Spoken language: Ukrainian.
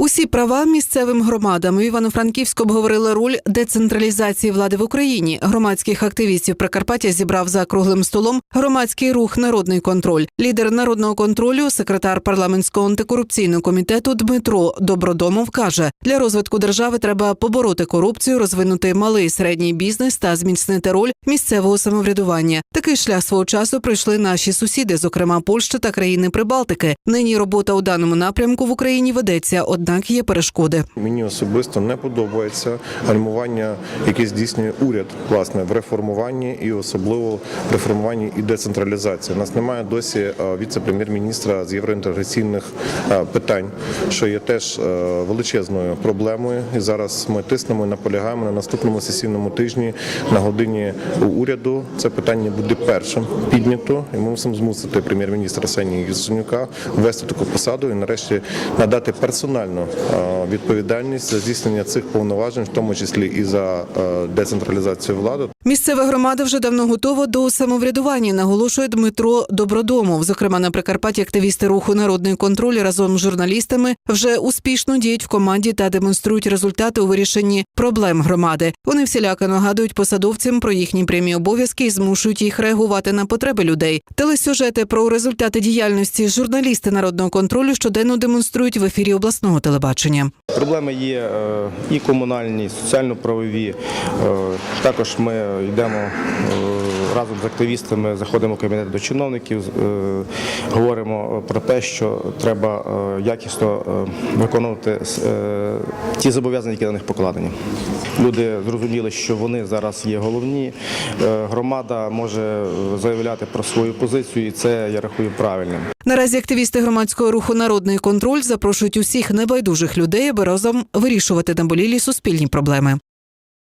Усі права місцевим громадам у Івано-Франківську обговорили роль децентралізації влади в Україні. Громадських активістів Прикарпаття зібрав за круглим столом громадський рух Народний контроль. Лідер народного контролю, секретар парламентського антикорупційного комітету Дмитро Добродомов каже: для розвитку держави треба побороти корупцію, розвинути малий і середній бізнес та зміцнити роль місцевого самоврядування. Такий шлях свого часу пройшли наші сусіди, зокрема Польща та країни Прибалтики. Нині робота у даному напрямку в Україні ведеться, однак є перешкоди. Мені особисто не подобається гальмування, яке здійснює уряд власне в реформуванні і особливо в реформуванні і децентралізації. У нас немає досі е, віце-прем'єр-міністра з євроінтеграційних е, питань, що є теж е, величезною проблемою. І зараз ми тиснемо і наполягаємо на наступному сесійному тижні на годині уряду. Це питання буде першим піднято, і ми мусимо змусити прем'єр-міністра Арсенія Яценюка ввести таку посаду і нарешті надати персональну е, відповідальність за здійснення цих повноважень, в тому числі і за е, децентралізацію влади. Місцева громада вже давно готова до самоврядування, наголошує Дмитро Добродомов. Зокрема, на Прикарпатті активісти руху Народний контроль разом з журналістами вже успішно діють в команді та демонструють результати у вирішенні проблем громади. Вони всіляко нагадують посадовцям про їхні прямі обов'язки і змушують їх реагувати на потреби людей. Телесюжети про результати діяльності журналісти народного контролю щоденно демонструють в ефірі обласного телебачення. Проблеми є е, і комунальні, і соціально-правові. Е, Також ми йдемо е, разом з активістами, заходимо в кабінет до чиновників, говоримо про те, що треба якісно виконувати ті зобов'язання, які на них покладені. Люди зрозуміли, що вони зараз є головні. Громада може заявляти про свою позицію, і це я рахую правильним. Наразі активісти громадського руху Народний контроль запрошують усіх небайдужих людей, аби разом вирішувати наболілі суспільні проблеми.